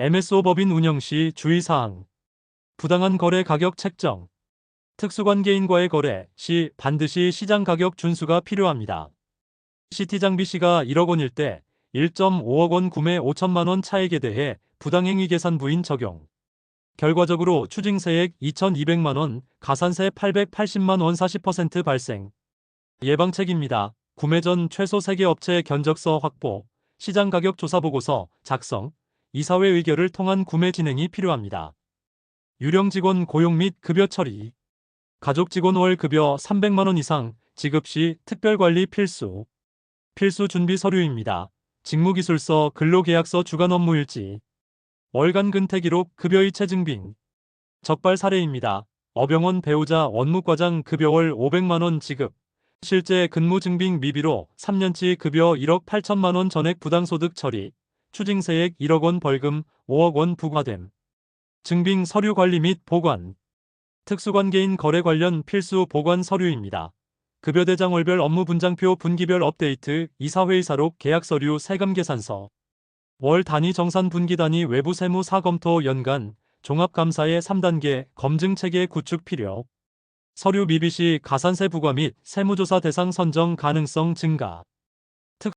MSO 법인 운영 시 주의사항. 부당한 거래 가격 책정. 특수관계인과의 거래 시 반드시 시장 가격 준수가 필요합니다. CT 장비 시가 1억 원일 때 1.5억 원 구매 5천만 원 차액에 대해 부당행위 계산 부인 적용. 결과적으로 추징세액 2,200만 원, 가산세 880만 원 40% 발생. 예방책입니다. 구매 전 최소 3개 업체 견적서 확보, 시장 가격 조사 보고서 작성, 이사회 의결을 통한 구매 진행이 필요합니다. 유령 직원 고용 및 급여 처리. 가족 직원 월 급여 300만 원 이상 지급 시 특별 관리 필수. 필수 준비 서류입니다. 직무기술서, 근로계약서, 주간 업무 일지. 월간 근태 기록, 급여이체 증빙. 적발 사례입니다. 어병원 배우자 원무과장 급여월 500만 원 지급. 실제 근무 증빙 미비로 3년치 급여 1억 8천만 원 전액 부당소득 처리. 추징세액 1억 원 벌금 5억 원 부과됨. 증빙 서류 관리 및 보관. 특수관계인 거래 관련 필수 보관 서류입니다. 급여대장 월별 업무 분장표 분기별 업데이트, 이사회의사록 계약 서류 세금 계산서. 월 단위 정산 분기 단위 외부 세무 사검토 연간 종합감사의 3단계 검증 체계 구축 필요. 서류 미비 시 가산세 부과 및 세무조사 대상 선정 가능성 증가.